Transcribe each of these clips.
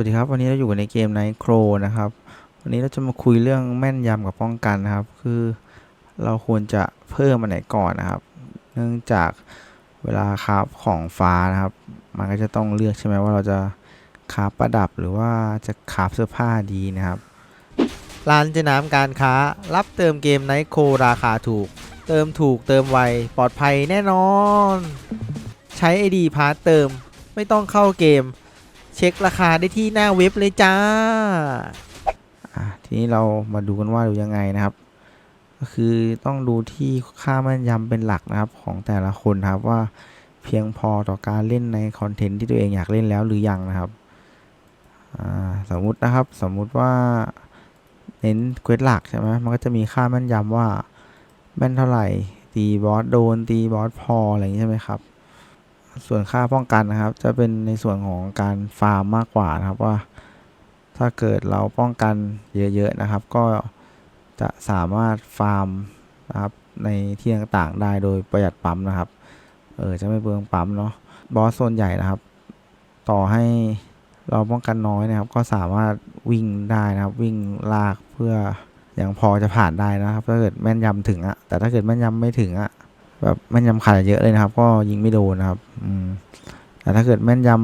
วัสดีครับ วันนี้เราอยู่ในเกม Night Crow นะครับ วันนี้เราจะมาคุยเรื่องแม่นยำกับป้องกันนะครับ คือเราควรจะเพิ่มอันไหนก่อนนะครับ เนื่องจากเวลาคราฟของฟ้านะครับ มันก็จะต้องเลือกใช่ไหมว่าเราจะคาฟประดับหรือว่าจะคาฟเสื้อผ้าดีนะครับร้านเจน้ำการค้ารับเติมเกมไนโคราคาถูก เติมถูกเติมไวปลอดภัยแน่นอน ใช้ ID พาร์ทเติมไม่ต้องเข้าเกม เช็คราคาได้ที่หน้าเว็บเลยจ้าทีนี้เรามาดูกันว่าดูยังไงนะครับ ก็คือต้องดูที่ค่าแม่นยำเป็นหลักนะครับของแต่ละคนครับว่าเพียงพอต่อการเล่นในคอนเทนต์ที่ตัวเองอยากเล่นแล้วหรือยังนะครับสมมุตินะครับสมมุติว่าเน้นเควสหลักใช่ไหมมันก็จะมีค่าแม่นยำว่าแม่นเท่าไหร่ตีบอสโดนตีบอสพออะไรอย่างนี้ใช่ไหมครับ ส่วนค่าป้องกันนะครับ จะเป็นในส่วนของการฟาร์มมากกว่านะครับว่า ถ้าเกิดเราป้องกันเยอะๆนะครับ ก็จะสามารถฟาร์มนะครับในที่ต่างๆได้โดยประหยัดปั๊มนะครับเออจะไม่เบืองปั๊มเนาะบอสโซนใหญ่นะครับ ต่อให้เราป้องกันน้อยนะครับ ก็สามารถวิ่งได้นะครับ วิ่งลากเพื่ออย่างพอจะผ่านได้นะครับ ถ้าเกิดแม่นยำถึงอะแต่ถ้าเกิดแม่นยำไม่ถึงอะแบบแม่นยำขาดเยอะเลยนะครับ ก็ยิงไม่โดนนะครับ แต่ถ้าเกิดแม่นยำ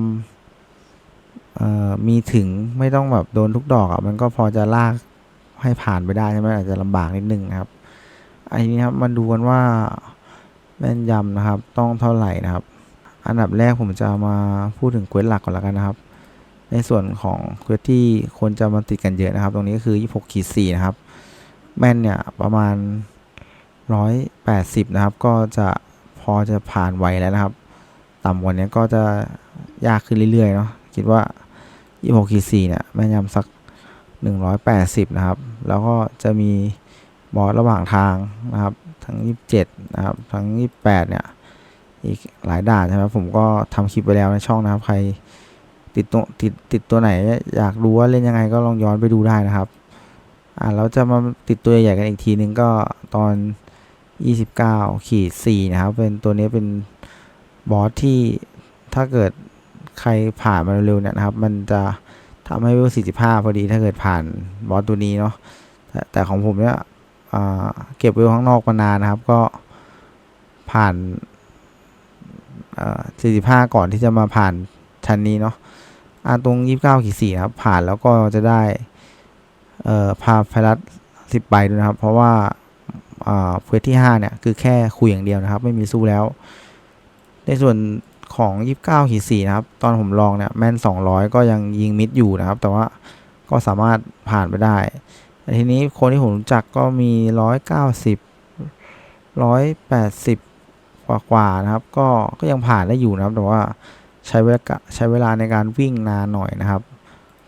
มีถึงไม่ต้องแบบโดนทุกดอกอะ่ะมันก็พอจะลากให้ผ่านไปได้ใช่ไหมอาจจะลำบากนิดนึงนะครับอันนี้ครับมาดูกันว่าแม่นยำนะครับ ต้องเท่าไหร่นะครับ อันดับแรกผมจะมาพูดถึงเควสหลักก่อนแล้วกันนะครับ ในส่วนของเควสที่คนจะมาติดกันเยอะนะครับ ตรงนี้ก็คือ26ขีด4นะครับ แม่นเนี่ยประมาณร้อยแปดสิบนะครับ ก็จะพอจะผ่านไวแล้วนะครับ ต่ำกว่านี้ก็จะยากขึ้นเรื่อยๆเนาะคิดว่ายี่หกขีดสี่เนี่ยแม่นยำสักหนึ่งร้อยแปดสิบนะครับ แล้วก็จะมีบอสระหว่างทางนะครับ ทั้งยี่สิบเจ็ดนะครับ ทั้งยี่สิบแปดเนี่ย อีกหลายด่านใช่ไหมผมก็ทำคลิปไปแล้วในช่องนะครับ ใครติดตัวติดติดตัวไหน อยากรู้ว่าเล่นยังไงก็ลองย้อนไปดูได้นะครับ อ่าเราจะมาติดตัวใหญ่กันอีกทีนึงก็ตอน 29ขีด4นะครับ เป็นตัวนี้เป็น บอสที่ถ้าเกิดใครผ่านมาเร็วเนี่ยนะครับ มันจะทำให้เวล45 พอดีถ้าเกิดผ่านบอสตัวนี้เนาะแต่ของผมเนี่ยเก็บเวลข้างนอกมานานนะครับ ก็ผ่านอ่า45 ก่อนที่จะมาผ่านชั้นนี้เนาะอ่าตรง 29ขีด4ครับ ผ่านแล้วก็จะได้เอ่อพาไพลัส10ใบด้วยนะครับ เพราะว่าอ่าเควสที่ 5 เนี่ย คือแค่คุยอย่างเดียวนะครับ ไม่มีสู้แล้ว ในส่วนของ 29ขีด4นะครับ ตอนผมลองเนี่ยแม่น 200 ก็ยังยิงมิดอยู่นะครับ แต่ว่าก็สามารถผ่านไปได้แต่ทีนี้คนที่ผมรู้จักก็มี 190 180 กว่ากว่าๆนะครับ ก็ก็ยังผ่านได้อยู่นะครับ แต่ว่าใช้เวลาใช้เวลาในการวิ่งนานหน่อยนะครับ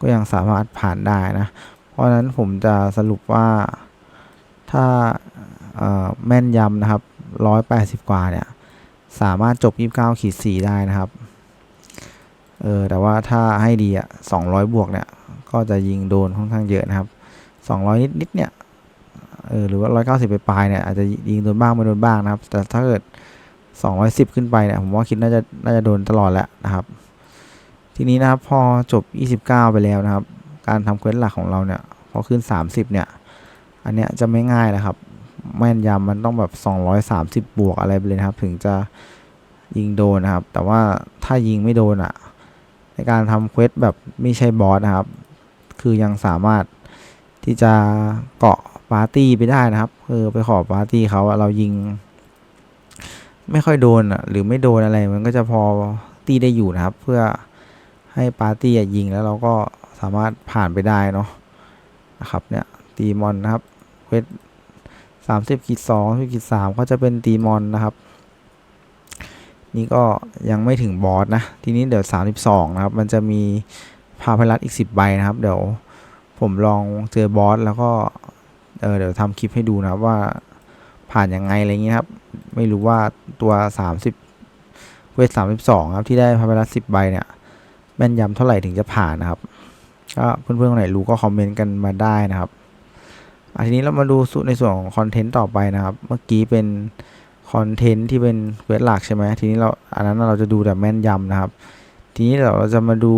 ก็ยังสามารถผ่านได้นะ เพราะนั้นผมจะสรุปว่าถ้าแม่นยำนะครับร้อยแปดสิบกว่าเนี่ย สามารถจบยี่สิบเก้าขีดสี่ได้นะครับ เออ แต่ว่าถ้าให้ดีอะสองร้อยบวกเนี่ย ก็จะยิงโดนค่อนข้างเยอะนะครับสองร้อยนิดๆเนี่ย เออ หรือว่าร้อยเก้าสิบไปปลายเนี่ย อาจจะยิงโดนบ้างไม่โดนบ้างนะครับ แต่ถ้าเกิดสองร้อยสิบขึ้นไปเนี่ย ผมว่าคิดน่าจะ น่าจะโดนตลอดแหละนะครับ ทีนี้นะครับ พอจบยี่สิบเก้าไปแล้วนะครับ การทำเควสหลักของเราเนี่ย พอขึ้นสามสิบเนี่ย อันเนี้ยจะไม่ง่ายนะครับ แม่นยำมันต้องแบบ 230 บวกอะไรไปเลยนะครับ ถึงจะยิงโดนนะครับ แต่ว่าถ้ายิงไม่โดนอะ่ะ ในการทำเควสแบบไม่ใช่บอสนะครับ คือยังสามารถที่จะเกาะปาร์ตี้ไปได้นะครับเออไปขอปาร์ตี้เขาเรายิง ไม่ค่อยโดนอะหรือไม่โดนอะไรมันก็จะพอตีได้อยู่นะครับ เพื่อให้ปาร์ตี้ยิงแล้วเราก็สามารถผ่านไปได้เนาะนะครับเนี่ยตีมอนนะครับเควส สามสิบขีดสองสิบขีดสามก็จะเป็นตีมอนนะครับ นี่ก็ยังไม่ถึงบอสนะ ทีนี้เดี๋ยวสามสิบสองนะครับ มันจะมีพาพลัสอีกสิบใบนะครับ เดี๋ยวผมลองเจอบอสแล้วก็เออเดี๋ยวทำคลิปให้ดูนะครับว่าผ่านยังไงอะไรเงี้ยครับ ไม่รู้ว่าตัวสามสิบเวทสามสิบสองครับ ที่ได้พาพลัสสิบใบเนี่ยแม่นยำเท่าไหร่ถึงจะผ่านนะครับก็เพื่อนๆคนไหนรู้ก็คอมเมนต์กันมาได้นะครับ ทีนี้เรามาดูส่วนในส่วนของคอนเทนต์ต่อไปนะครับ เมื่อกี้เป็นคอนเทนต์ที่เป็นเวทหลักใช่ไหมทีนี้เราอันนั้นเราจะดูแต่แม่นยำนะครับ ทีนี้เดี๋ยวเราจะมาดู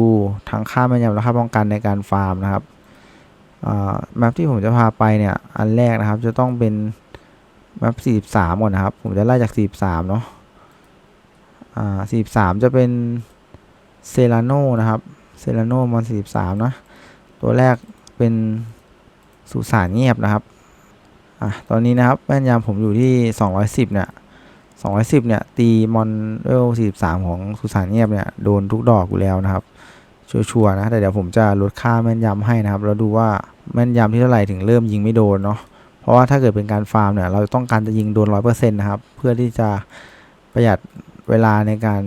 ทั้งค่าแม่นยำและค่าป้องกันในการฟาร์มนะครับแมปที่ผมจะพาไปเนี่ยอันแรกนะครับจะต้องเป็นแมป43 ก่อนนะครับ ผมจะไล่จาก 43 เนาะอ่า43 จะเป็นเซราโนนะครับเซราโนมอน43 นะ ตัวแรกเป็น สุสานเงียบนะครับอะตอนนี้นะครับแม่นยำผมอยู่ที่ 210 เนี่ย 210 เนี่ย ตีมอนเวล43 ของสุสานเงียบเนี่ย โดนทุกดอกอยู่แล้วนะครับ ชัวร์ๆนะ แต่เดี๋ยวผมจะลดค่าแม่นยำให้นะครับ แล้วดูว่าแม่นยำที่เท่าไหร่ถึงเริ่มยิงไม่โดนเนาะ เพราะว่าถ้าเกิดเป็นการฟาร์มเนี่ย เราต้องการจะยิงโดน 100%นะครับ เพื่อที่จะประหยัดเวลาในการ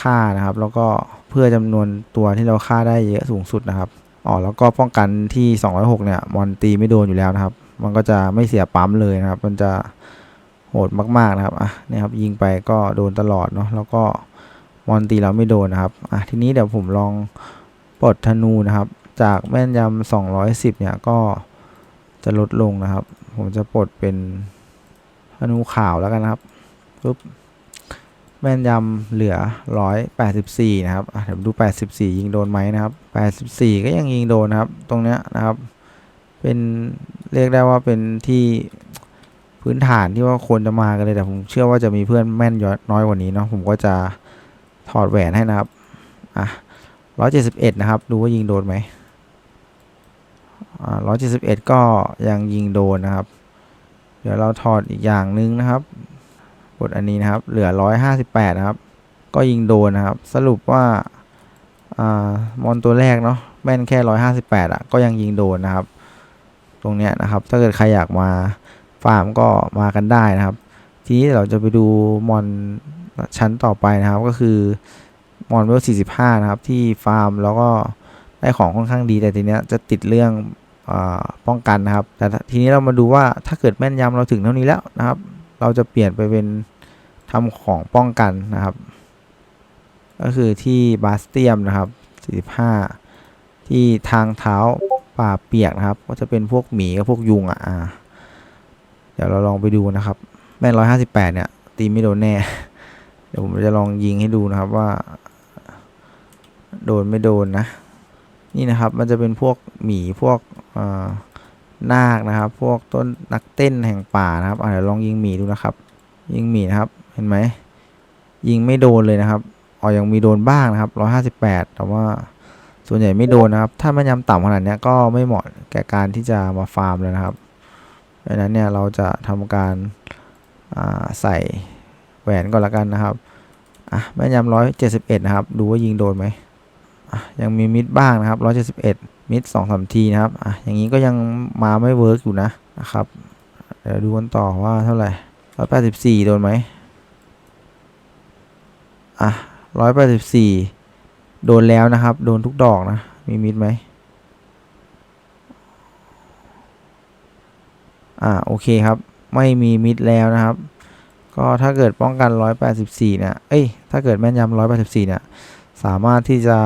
ฆ่านะครับ แล้วก็เพื่อจำนวนตัวที่เราฆ่าได้เยอะสูงสุดนะครับ อ๋อแล้วก็ป้องกันที่ 206 เนี่ยมอนตีไม่โดนอยู่แล้วนะครับ มันก็จะไม่เสียปั๊มเลยนะครับ มันจะโหดมากๆนะครับอะนี่ครับยิงไปก็โดนตลอดเนาะแล้วก็มอนตีเราไม่โดนนะครับอะทีนี้เดี๋ยวผมลองปลดธนูนะครับ จากแม่นยำ210 เนี่ยก็จะลดลงนะครับ ผมจะปลดเป็นธนูขาวแล้วกันนะครับปุ๊บ แม่นยำเหลือ 184 นะครับเดี๋ยวดู 84 ยิงโดนไหมนะครับ 84 ก็ยังยิงโดนนะครับ ตรงเนี้ยนะครับ เป็นเรียกได้ว่าเป็นที่พื้นฐานที่ว่าคนจะมากันเลยแต่ผมเชื่อว่าจะมีเพื่อนแม่นน้อยกว่านี้เนาะผมก็จะถอดแหวนให้นะครับ อะ 171 นะครับ ดูว่ายิงโดนไหมอ่า171 ก็ยังยิงโดนนะครับ เดี๋ยวเราถอดอีกอย่างหนึ่งนะครับ กดอันนี้นะครับ เหลือ 158 นะครับ ก็ยิงโดนนะครับ สรุปว่าอ่ามอนตัวแรกเนาะแม่นแค่ 158อะก็ยังยิงโดนนะครับ ตรงเนี้ยนะครับ ถ้าเกิดใครอยากมาฟาร์มก็มากันได้นะครับ ทีนี้เราจะไปดูมอนชั้นต่อไปนะครับ ก็คือมอนเวล45 นะครับ ที่ฟาร์มแล้วก็ได้ของค่อนข้างดีแต่ทีเนี้ยจะติดเรื่องอป้องกันนะครับ แต่ทีนี้เรามาดูว่าถ้าเกิดแม่นยำเราถึงเท่านี้แล้วนะครับ เราจะเปลี่ยนไปเป็นทำของป้องกันนะครับ ก็คือที่บาสเตียมนะครับ45ที่ทางเท้าป่าเปียกนะครับ ก็จะเป็นพวกหมีกับพวกยุงอะเดี๋ยวเราลองไปดูนะครับ แม่น158เนี่ย ตีไม่โดนแน่ เดี๋ยวผมจะลองยิงให้ดูนะครับว่า โดนไม่โดนนะ นี่นะครับมันจะเป็นพวกหมีพวกอ่า นาคนะครับ พวกต้นนักเต้นแห่งป่านะครับเดี๋ยวลองยิงหมีดูนะครับ ยิงหมีนะครับเห็นไหมยิงไม่โดนเลยนะครับอ๋อยังมีโดนบ้างนะครับ 158 แต่ว่าส่วนใหญ่ไม่โดนนะครับ ถ้าแม่นยำต่ำขนาดนี้ก็ไม่เหมาะแก่การที่จะมาฟาร์มเลยนะครับดังนั้นเนี่ยเราจะทำการาใส่แหวนก่อนละกันนะครับอะแม่นยำ171 นะครับ ดูว่ายิงโดนไหมอะยังมีมิดบ้างนะครับ 171 มิด2 3ทีนะครับอะอย่างนี้ก็ยังมาไม่เวิร์กอยู่นะนะครับเดี๋ยวดูกันต่อว่าเท่าไหร่184โดนไหมอะร้อยแปดสิบสี่โดนแล้วนะครับ โดนทุกดอกนะ มีมิดไหมอ่าโอเคครับ ไม่มีมิดแล้วนะครับ ก็ถ้าเกิดป้องกันร้อยแปดสิบสี่เนี่ย เอ้ย ถ้าเกิดแม่นยำร้อยแปดสิบสี่เนี่ย สามารถที่จะ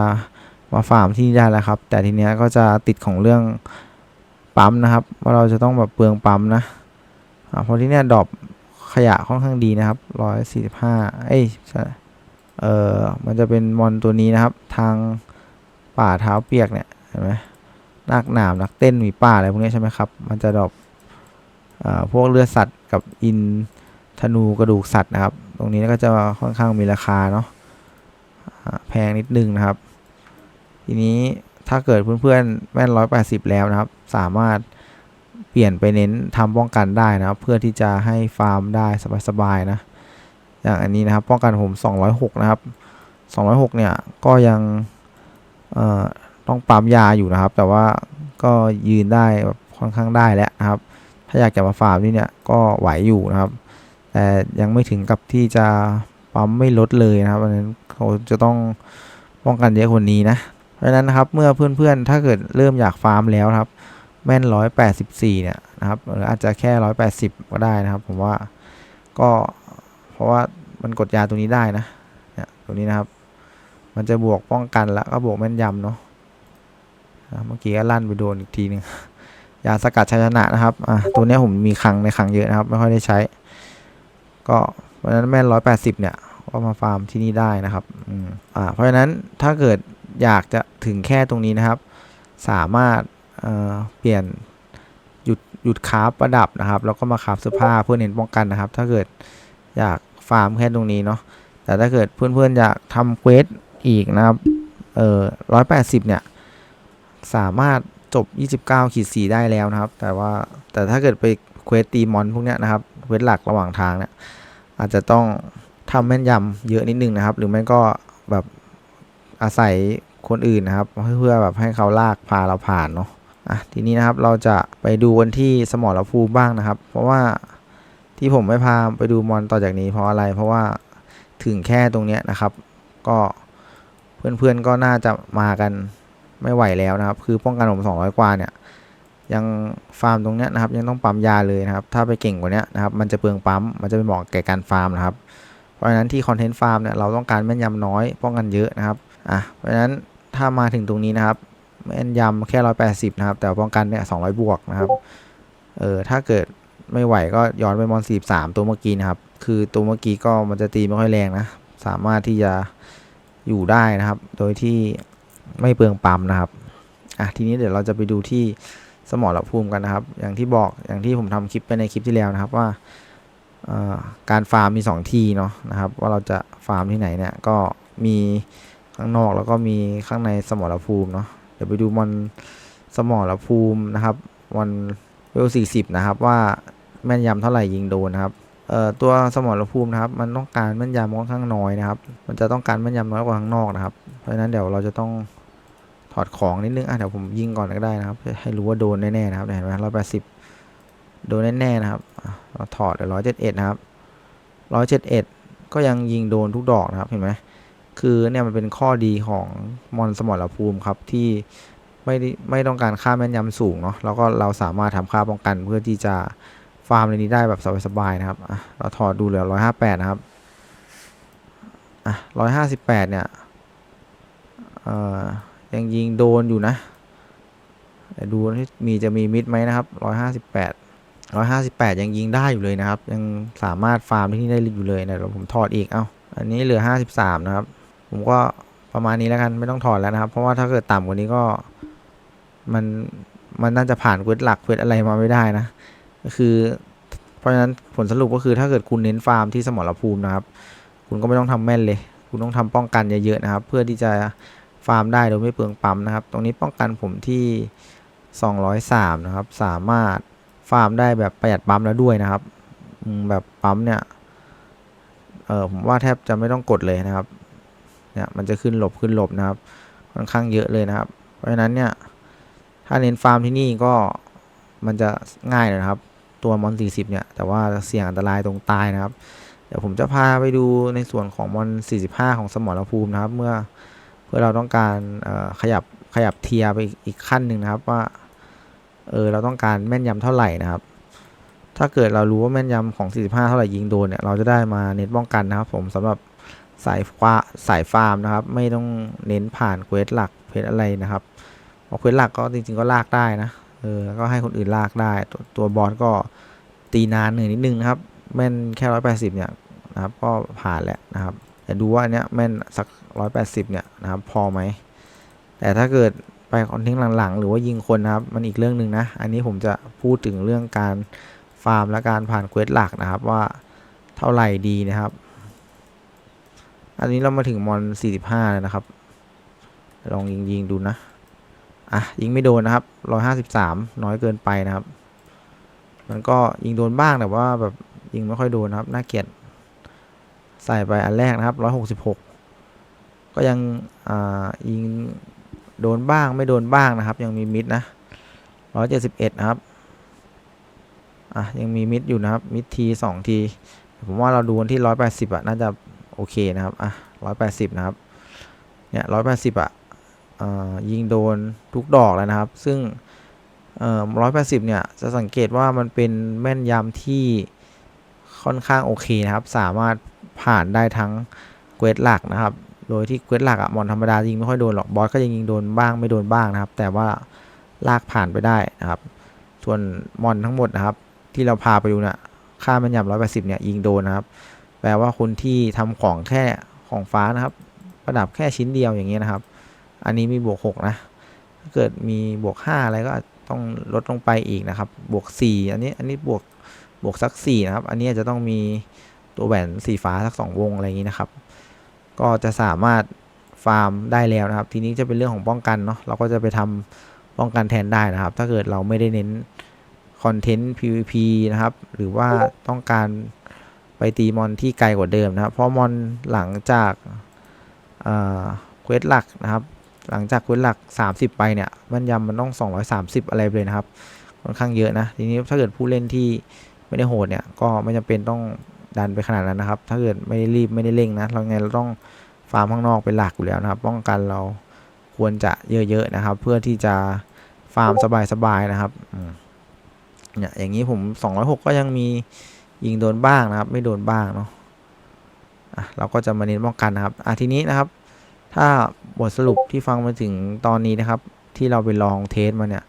มาฟาร์มที่นี่ได้แล้วครับ แต่ทีเนี้ยก็จะติดของเรื่องปั๊มนะครับ ว่าเราจะต้องแบบเปลืองปั๊มนะเพราะที่เนี้ยดรอปขยะค่อนข้างดีนะครับร้อยสี่สิบห้าเอ้ยเออมันจะเป็นมอนตัวนี้นะครับ ทางป่าเท้าเปียกเนี่ยเห็นไหมนักหนามนักเต้นมีป่าอะไรพวกนี้ใช่ไหมครับ มันจะดรอปพวกเลือดสัตว์กับอินธนูกระดูกสัตว์นะครับ ตรงนี้ก็จะค่อนข้างมีราคาเนาะแพงนิดนึงนะครับ ทีนี้ถ้าเกิดเพื่อนๆแม่นร้อยแปดสิบแล้วนะครับ สามารถเปลี่ยนไปเน้นทำป้องกันได้นะครับ เพื่อที่จะให้ฟาร์มได้สบายๆนะ อย่างอันนี้นะครับป้องกันผม206นะครับ206เนี่ยก็ยังต้องปั๊มยาอยู่นะครับ แต่ว่าก็ยืนได้แบบค่อนข้างได้แล้วนะครับ ถ้าอยากจะมาฟาร์มนี่เนี่ยก็ไหวอยู่นะครับ แต่ยังไม่ถึงกับที่จะปั๊มไม่ลดเลยนะครับอันนั้นเขาจะต้องป้องกันเยอะกว่านี้นะ เพราะนั้นนะครับเมื่อเพื่อนๆ ถ้าเกิดเริ่มอยากฟาร์มแล้วครับ แม่น 184 เนี่ยนะครับหรืออาจจะแค่ 180 ก็ได้นะครับ ผมว่าก็เพราะว่ามันกดยาตรงนี้ได้นะเนี่ยตรงนี้นะครับ มันจะบวกป้องกันแล้วก็บวกแม่นยำเนาะเมื่อกี้ก็ลั่นไปโดนอีกทีหนึ่งยาสกัดชัยชนะนะครับอะตัวนี้ผมมีคังในคังเยอะนะครับ ไม่ค่อยได้ใช้ ก็เพราะฉะนั้นแม่นร้อยแปดสิบเนี่ยก็มาฟาร์มที่นี่ได้นะครับอืมอ่าเพราะฉะนั้นถ้าเกิด อยากจะถึงแค่ตรงนี้นะครับ สามารถเเปลี่ยนหยุดหยุดคาฟประดับนะครับ แล้วก็มาคาฟเสื้อผ้าเพื่อเน้นป้องกันนะครับ ถ้าเกิดอยากฟาร์มแค่ตรงนี้เนาะแต่ถ้าเกิดเพื่อนๆอยากทำเควสอีกนะครับเออร้อยแปดสิบเนี่ยสามารถจบ 29ขีด4ได้แล้วนะครับ แต่ว่าแต่ถ้าเกิดไปเควสตีมอนพวกเนี้ยนะครับเควสหลักระหว่างทางเนี่ยอาจจะต้องทำแม่นยำเยอะนิดนึงนะครับ หรือไม่ก็แบบ อาศัยคนอื่นนะครับ เพื่อแบบให้เขาลากพาเราผ่านเนาะอะทีนี้นะครับเราจะไปดูกันที่สมอรภูมิบ้างนะครับ เพราะว่าที่ผมไม่พาไปดูมอนต่อจากนี้เพราะอะไร เพราะว่าถึงแค่ตรงเนี้ยนะครับ ก็เพื่อนๆก็น่าจะมากันไม่ไหวแล้วนะครับ คือป้องกันผม200 กว่าเนี่ยยังฟาร์มตรงเนี้ยนะครับ ยังต้องปั๊มยาเลยนะครับ ถ้าไปเก่งกว่านี้นะครับมันจะเปลืองปั๊มมันจะเป็นเหมาะแก่การฟาร์มนะครับ เพราะฉะนั้นที่คอนเทนต์ฟาร์มเนี่ยเราต้องการแม่นยำน้อยป้องกันเยอะนะครับ อะเพราะฉะนั้นถ้ามาถึงตรงนี้นะครับแม่นยำแค่ร้อยแปดสิบนะครับ แต่ป้องกันเนี่ยสองร้อยบวกนะครับเออถ้าเกิดไม่ไหวก็ย้อนไปมอนสี่สามตัวเมื่อกี้นะครับ คือตัวเมื่อกี้ก็มันจะตีไม่ค่อยแรงนะ สามารถที่จะอยู่ได้นะครับ โดยที่ไม่เปลืองปั๊มนะครับอะทีนี้เดี๋ยวเราจะไปดูที่สมอรภูมิกันนะครับ อย่างที่บอกอย่างที่ผมทำคลิปไปในคลิปที่แล้วนะครับว่าการฟาร์มมี 2 ที่เนาะนะครับ ว่าเราจะฟาร์มที่ไหนเนี่ยก็มี ข้างนอกแล้วก็มีข้างในสมรภูมิเนาะเดี๋ยวไปดูมันสมรภูมินะครับวันเวล40นะครับว่าแม่นยำเท่าไหร่ยิงโดนนะครับเอ่อตัวสมรภูมินะครับ มันต้องการแม่นยำค่อนข้างน้อยนะครับ มันจะต้องการแม่นยำน้อยกว่าข้างนอกนะครับ เพราะฉะนั้นเดี๋ยวเราจะต้องถอดของนิดนึงอะเดี๋ยวผมยิงก่อนก็ได้นะครับ ให้รู้ว่าโดนแน่ๆนะครับเห็นไหมร้อยแปดสิบโดนแน่ๆนะครับเราถอดเดี๋ยวร้อยเจ็ดเอ็ดนะครับร้อยเจ็ดเอ็ดก็ยังยิงโดนทุกดอกนะครับเห็นไหม คือเนี่ยมันเป็นข้อดีของมอนสมรภูมิครับที่ไม่ไม่ต้องการค่าแม่นยำสูงเนาะแล้วก็เราสามารถทำค่าป้องกันเพื่อที่จะฟาร์มในนี้ได้แบบสบายๆนะครับเราถอดดูเหลือร้อยห้าแปดนะครับอะร้อยห้าสิบแปดเนี่ยเอ่อยังยิงโดนอยู่นะแต่ดูที่มีจะมีมิดไหมนะครับร้อยห้าสิบแปดร้อยห้าสิบแปดยังยิงได้อยู่เลยนะครับ ยังสามารถฟาร์มที่นี่ได้อยู่เลยนะเดี๋ยวผมถอดอีกเอา้าอันนี้เหลือห้าสิบสามนะครับ ผมก็ประมาณนี้แล้วกันไม่ต้องถอดแล้วนะครับ เพราะว่าถ้าเกิดต่ำกว่านี้ก็มันมันน่าจะผ่านเควสหลักเควสอะไรมาไม่ได้นะก็คือ เพราะฉะนั้นผลสรุปก็คือถ้าเกิดคุณเน้นฟาร์มที่สมรภูมินะครับ คุณก็ไม่ต้องทำแม่นเลย คุณต้องทำป้องกันเยอะๆนะครับ เพื่อที่จะฟาร์มได้โดยไม่เปลืองปั๊มนะครับ ตรงนี้ป้องกันผมที่ 203 นะครับ สามารถฟาร์มได้แบบประหยัดปั๊มแล้วด้วยนะครับแบบปั๊มเนี่ยเออผมว่าแทบจะไม่ต้องกดเลยนะครับ เนี่ยมันจะขึ้นหลบขึ้นหลบนะครับค่อนข้างเยอะเลยนะครับ เพราะฉะนั้นเนี่ยถ้าเน้นฟาร์มที่นี่ก็มันจะง่ายนะครับ ตัวมอน 40 เนี่ย แต่ว่าเสี่ยงอันตรายตรงตายนะครับ เดี๋ยวผมจะพาไปดูในส่วนของมอน 45 ของสมรภูมินะครับ เมื่อเพื่อเราต้องการขยับขยับเทียไปอีกขั้นหนึ่งนะครับว่าเออเราต้องการแม่นยำเท่าไหร่นะครับ ถ้าเกิดเรารู้ว่าแม่นยำของ 45 เท่าไหร่ยิงโดนเนี่ยเราจะได้มาเน้นป้องกันนะครับ ผมสำหรับ สายฟ้าสายฟาร์มนะครับ ไม่ต้องเน้นผ่านเควสหลักเควสอะไรนะครับเพราะเควสหลักก็จริงๆก็ลากได้นะเออก็ให้คนอื่นลากได้ตัวตัวบอสก็ตีนานหนึ่งนิดนึงนะครับแม่นแค่ร้อยแปดสิบเนี่ยนะครับก็ผ่านแล้วนะครับ แต่ดูว่าอันเนี้ยแม่นสักร้อยแปดสิบเนี่ยนะครับพอไหมแต่ถ้าเกิดไปคอนเทนต์หลังๆ หรือว่ายิงคนนะครับ มันอีกเรื่องหนึ่งนะ อันนี้ผมจะพูดถึงเรื่องการฟาร์มและการผ่านเควสหลักนะครับว่าเท่าไหร่ดีนะครับ อันนี้เรามาถึงมอน 45 แล้วนะครับ ลองยิงยิงดูนะ อะ ยิงไม่โดนนะครับ 153 น้อยเกินไปนะครับ มันก็ยิงโดนบ้างแต่ว่าแบบยิงไม่ค่อยโดนนะครับ น่าเกลียด ใส่ไปอันแรกนะครับ 166 ก็ยังอ่ายิงโดนบ้างไม่โดนบ้างนะครับ ยังมีมิดนะ 171 นะครับ อะ ยังมีมิดอยู่นะครับ มิดทีสองที ผมว่าเราดูกันที่ 180อะน่าจะ โอเคนะครับ อะ180นะครับ เนี่ย180อะเอ่อยิงโดนทุกดอกแล้วนะครับ ซึ่งเอ่อ180เนี่ย จะสังเกตว่ามันเป็นแม่นยำที่ค่อนข้างโอเคนะครับ สามารถผ่านได้ทั้งเควสหลักนะครับ โดยที่เควสหลักอะมอนธรรมดายิงไม่ค่อยโดนหรอก บอสก็ยังยิงโดนบ้างไม่โดนบ้างนะครับ แต่ว่าลากผ่านไปได้นะครับ ส่วนมอนทั้งหมดนะครับ ที่เราพาไปดูเนี่ยค่าแม่นยำ180เนี่ยยิงโดนนะครับ แปลว่าคนที่ทำของแค่ของฟ้านะครับ ประดับแค่ชิ้นเดียวอย่างเงี้ยนะครับ อันนี้มีบวกหกนะถ้าเกิดมีบวกห้าอะไรก็ต้องลดลงไปอีกนะครับ บวกสี่อันนี้อันนี้บวกบวกสักสี่นะครับ อันนี้จะต้องมีตัวแหวนสีฟ้าสักสองวงอะไรอย่างนี้นะครับ ก็จะสามารถฟาร์มได้แล้วนะครับ ทีนี้จะเป็นเรื่องของป้องกันเนาะเราก็จะไปทำป้องกันแทนได้นะครับ ถ้าเกิดเราไม่ได้เน้นคอนเทนต์ PVP นะครับ หรือว่าต้องการ ไปตีมอนที่ไกลกว่าเดิมนะครับเพราะมอนหลังจากเควสหลักนะครับ หลังจากเควสหลัก 30 ไปเนี่ยแมันยำมันต้อง 230 อะไรเลยนะครับค่อนข้างเยอะนะทีนี้ถ้าเกิดผู้เล่นที่ไม่ได้โหดเนี่ยก็ไม่จำเป็นต้องดันไปขนาดนั้นนะครับ ถ้าเกิดไม่ได้รีบไม่ได้เร่งนะเราไงเราต้องฟาร์มข้างนอกเป็นหลักอยู่แล้วนะครับ ป้องกันเราควรจะเยอะๆนะครับ เพื่อที่จะฟาร์มสบายๆนะครับเนี่ยอย่างนี้ผม 206 ก็ยังมี ยิงโดนบ้างนะครับ ไม่โดนบ้างเนาะอะเราก็จะมาเน้นป้องกันนะครับอะทีนี้นะครับ ถ้าบทสรุปที่ฟังมาถึงตอนนี้นะครับ ที่เราไปลองเทสมาเนี่ย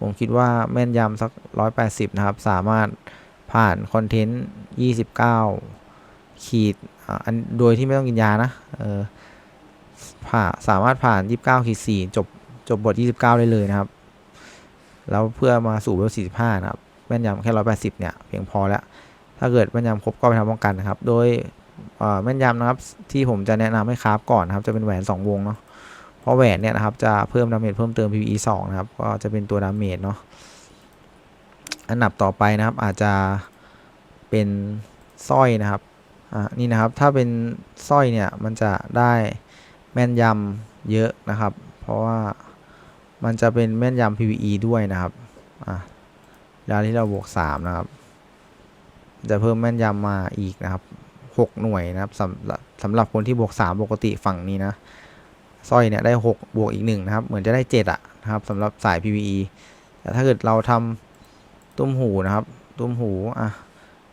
ผมคิดว่าแม่นยำสัก 180 นะครับ สามารถผ่านคอนเทนต์ 29 ขีดอันโดยที่ไม่ต้องกินยานะเออผ่าสามารถผ่าน 29 ขีด 4 จบจบบท 29 ได้เลยนะครับ แล้วเพื่อมาสู่เวล45 นะครับ แม่นยำแค่ 180 เนี่ย เพียงพอแล้ว ถ้าเกิดแม่นยำครบก็ไปทำป้องกันนะครับ โดยแม่นยำนะครับที่ผมจะแนะนำให้คราฟก่อนนะครับจะเป็นแหวน 2 วงเนาะเพราะแหวนเนี่ยนะครับจะเพิ่มดาเมจเพิ่มเติม PVE 2 นะครับ ก็จะเป็นตัวดาเมจเนาะอันดับต่อไปนะครับอาจจะเป็นสร้อยนะครับอ่านี่นะครับถ้าเป็นสร้อยเนี่ยมันจะได้แม่นยำเยอะนะครับ เพราะว่ามันจะเป็นแม่นยำ PVE ด้วยนะครับอะเวลาที่เราบวก 3 นะครับ จะเพิ่มแม่นยำมาอีกนะครับ 6 หน่วยนะครับสำหรับสำหรับคนที่บวก 3 ปกติฝั่งนี้นะสร้อยเนี่ยได้ 6 บวกอีก 1 นะครับ เหมือนจะได้ 7อะนะครับสำหรับสาย PVE แต่ถ้าเกิดเราทำตุ้มหูนะครับตุ้มหูอะ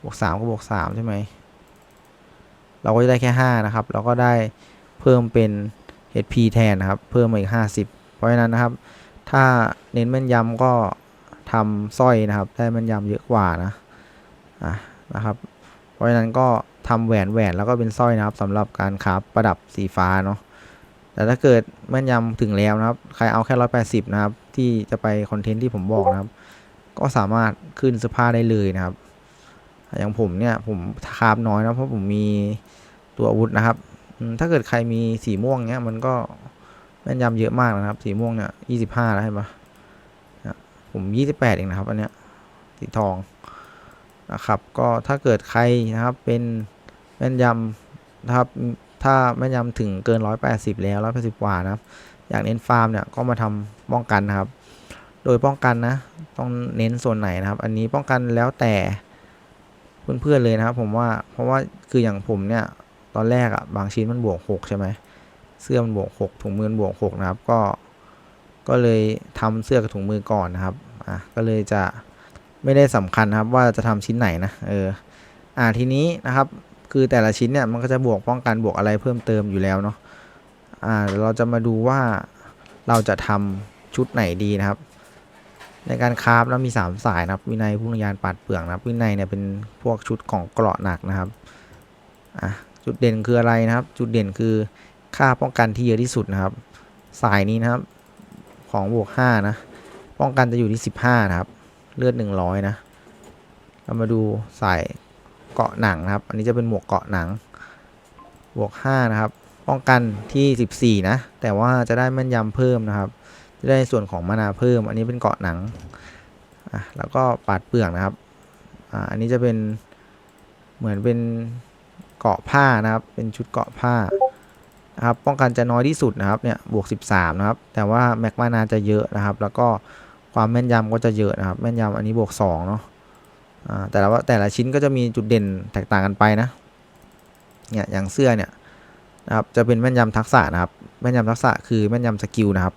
บวก 3 ก็บวก 3 ใช่ไหม เราก็จะได้แค่ 5 นะครับ เราก็ได้เพิ่มเป็น HP แทนนะครับ เพิ่มมาอีก 50 เพราะฉะนั้นนะครับ ถ้าเน้นแม่นยำก็ทำสร้อยนะครับ ได้แม่นยำเยอะกว่านะ อะ นะครับ เพราะฉะนั้นก็ทำแหวนแหวนแล้วก็เป็นสร้อยนะครับสำหรับการคราฟประดับสีฟ้าเนาะแต่ถ้าเกิดแม่นยำถึงแล้วนะครับ ใครเอาแค่ร้อยแปดสิบนะครับ ที่จะไปคอนเทนต์ที่ผมบอกนะครับ ก็สามารถขึ้นเสื้อผ้าได้เลยนะครับ อย่างผมเนี่ยผมคราฟน้อยนะเพราะผมมีตัวอาวุธนะครับ ถ้าเกิดใครมีสีม่วงเนี้ยมันก็แม่นยำเยอะมากนะครับ สีม่วงเนี่ยยี่สิบห้าแล้วเห็นปะผมยี่สิบแปดเองนะครับอันเนี้ยสีทอง นะครับ ก็ถ้าเกิดใครนะครับเป็นแม่นยำนะครับ ถ้าแม่นยำถึงเกินร้อยแปดสิบแล้วร้อยแปดสิบกว่านะครับ อยากเน้นฟาร์มเนี่ยก็มาทำป้องกันนะครับ โดยป้องกันนะ ต้องเน้นส่วนไหนนะครับ อันนี้ป้องกันแล้วแต่เพื่อนๆเลยนะครับ ผมว่า เพราะว่าคืออย่างผมเนี่ยตอนแรกอะ่ะบางชิ้นมันบวกหกใช่ไหมเสื้อมันบวกหกถุงมือนบวกหกนะครับ ก็ ก็เลยทำเสื้อกับถุงมือก่อนนะครับ อะ ก็เลยจะ ไม่ได้สำคัญครับว่าจะทำชิ้นไหนนะเอออ่าทีนี้นะครับคือแต่ละชิ้นเนี่ยมันก็จะบวกป้องกันบวกอะไรเพิ่มเติมอยู่แล้วเนาะอ่าเดี๋ยวเราจะมาดูว่าเราจะทำชุดไหนดีนะครับ ในการคราฟแล้วมี 3 สายนะครับ วินัยพุ่งยานปัดเปลืองนะครับ วินัยเนี่ยเป็นพวกชุดของเกราะหนักนะครับอะจุดเด่นคืออะไรนะครับ จุดเด่นคือค่าป้องกันที่เยอะที่สุดนะครับ สายนี้นะครับของบวก5นะป้องกันจะอยู่ที่ 15 นะครับ เลือด100นะ เรามาดูสายเกาะหนังนะครับ อันนี้จะเป็นหมวกเกาะหนัง บวก5นะครับ ป้องกันที่14นะ แต่ว่าจะได้แม่นยำเพิ่มนะครับ จะได้ส่วนของมานาเพิ่ม อันนี้เป็นเกาะหนัง อะ แล้วก็ปาดเปลือกนะครับ อ่า อันนี้จะเป็นเหมือนเป็นเกาะผ้านะครับ เป็นชุดเกาะผ้านะครับ ป้องกันจะน้อยที่สุดนะครับ เนี่ย บวก 13 นะครับ แต่ว่าแม็กมานาจะเยอะนะครับ แล้วก็ ความแม่นยำก็จะเยอะนะครับ แม่นยำอันนี้บวก2เนาะอ่าแต่ละว่าแต่ละชิ้นก็จะมีจุดเด่นแตกต่างกันไปนะเนี่ยอย่างเสื้อเนี่ยนะครับจะเป็นแม่นยำทักษะนะครับ แม่นยำทักษะคือแม่นยำสกิลนะครับ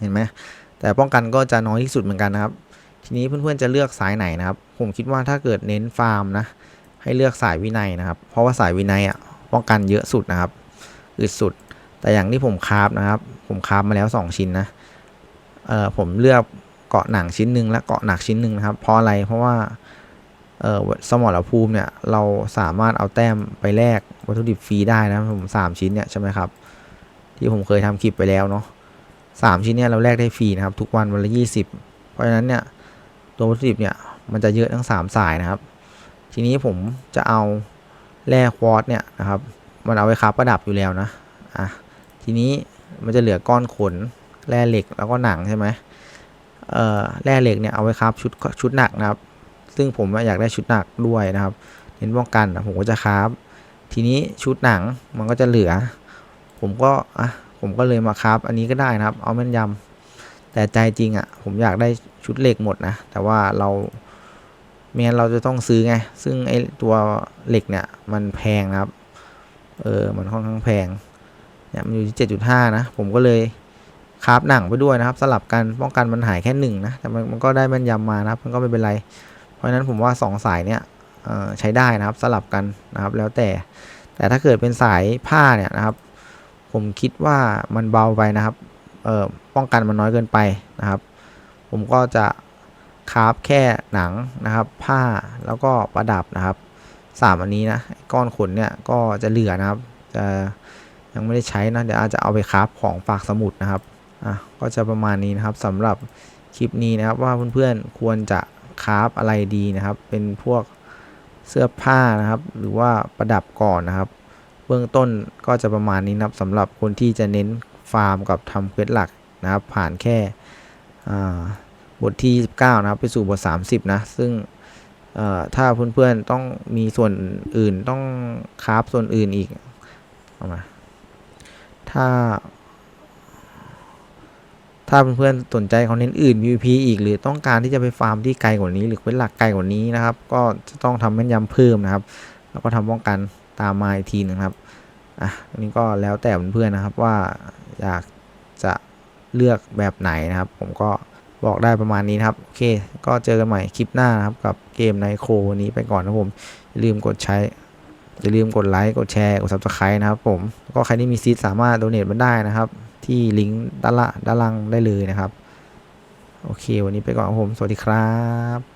เห็นไหมแต่ป้องกันก็จะน้อยที่สุดเหมือนกันนะครับ ทีนี้เพื่อนๆจะเลือกสายไหนนะครับ ผมคิดว่าถ้าเกิดเน้นฟาร์มนะให้เลือกสายวินัยนะครับ เพราะว่าสายวินัยอะป้องกันเยอะสุดนะครับอึดสุด แต่อย่างที่ผมคราฟนะครับ ผมคราฟมาแล้ว 2 ชิ้นนะ เอ่อผมเลือกเกาะหนังชิ้นหนึ่งและเกาะหนักชิ้นหนึ่งนะครับ เพราะอะไรเพราะว่าเออสมรภูมิเนี่ยเราสามารถเอาแต้มไปแลกวัตถุดิบฟรีได้นะผมสามชิ้นเนี่ยใช่ไหมครับ ที่ผมเคยทำคลิปไปแล้วเนาะสามชิ้นเนี่ยเราแลกได้ฟรีนะครับทุกวันวันละยี่สิบเพราะฉะนั้นเนี่ยตัววัตถุดิบเนี่ยมันจะเยอะทั้งสามสายนะครับ ทีนี้ผมจะเอาแร่ควอตเนี่ยนะครับ มันเอาไว้ค้าประดับอยู่แล้วนะอะทีนี้มันจะเหลือก้อนขน แร่เหล็กแล้วก็หนังใช่ไหมเอ่อแร่เหล็กเนี่ยเอาไว้ครับชุดชุดหนักนะครับ ซึ่งผมอยากได้ชุดหนักด้วยนะครับเน้นป้องกันผมก็จะคราฟทีนี้ชุดหนังมันก็จะเหลือ ผมก็อะผมก็เลยมาคราฟอันนี้ก็ได้นะครับ เอาแม่นยำแต่ใจจริงอะ่ะ ผมอยากได้ชุดเหล็กหมดนะแต่ว่าเราไม่งั้นเราจะต้องซื้อไง ซึ่งไอตัวเหล็กเนี่ยมันแพงนะครับ เออ มันค่อนข้างแพง เนี่ยมันอยู่ที่7.5นะ ผมก็เลย คาฟหนังไปด้วยนะครับ สลับกันป้องกันมันหายแค่หนึ่งนะแต่มันมันก็ได้แม่นยำมานะครับ มันก็ไม่เป็นไร เพราะฉะนั้นผมว่า 2 สายเนี่ยใช้ได้นะครับสลับกันนะครับ แล้วแต่แต่ถ้าเกิดเป็นสายผ้าเนี่ยนะครับ ผมคิดว่ามันเบาไปนะครับป้องกันมันน้อยเกินไปนะครับ ผมก็จะคาฟแค่หนังนะครับ ผ้าแล้วก็ประดับนะครับสามอันนี้นะก้อนขนเนี่ยก็จะเหลือนะครับ จะยังไม่ได้ใช้นะเดี๋ยวอาจจะเอาไปคาฟของฝากสมุดนะครับ อะก็จะประมาณนี้นะครับสำหรับคลิปนี้นะครับว่าเพื่อนๆควรจะคราฟอะไรดีนะครับ เป็นพวกเสื้อผ้านะครับ หรือว่าประดับก่อนนะครับ เบื้องต้นก็จะประมาณนี้นะครับสำหรับคนที่จะเน้นฟาร์มกับทำเควสหลักนะครับ ผ่านแค่บทที่ 19 นะครับ ไปสู่บท 30 นะ ซึ่งถ้าเพื่อนๆต้องมีส่วนอื่นต้องคราฟส่วนอื่นอีกเอามาถ้า ถ้าเพื่อนๆสนใจคอนเทนต์อื่น PVP อีก หรือต้องการที่จะไปฟาร์มที่ไกลกว่านี้ หรือเควสหลักไกลกว่านี้นะครับ ก็จะต้องทำแม่นยำเพิ่มนะครับ แล้วก็ทำป้องกันตามมาอีกทีหนึงครับอะอันนี้ก็แล้วแต่เพื่อนๆนะครับว่าอยากจะเลือกแบบไหนนะครับ ผมก็บอกได้ประมาณนี้นะครับ โอเค ก็เจอกันใหม่คลิปหน้านะครับ กับเกมในโควันนี้ไปก่อนนะผมอย่าลืมกดใช้อย่าลืมกดไลค์ กดแชร์ กด subscribe นะครับผม ก็ใครที่มีซีดสามารถโดเน a มันได้นะครับ ที่ลิงก์ด้านละด้านล่างได้เลยนะครับ โอเค วันนี้ไปก่อนครับผม สวัสดีครับ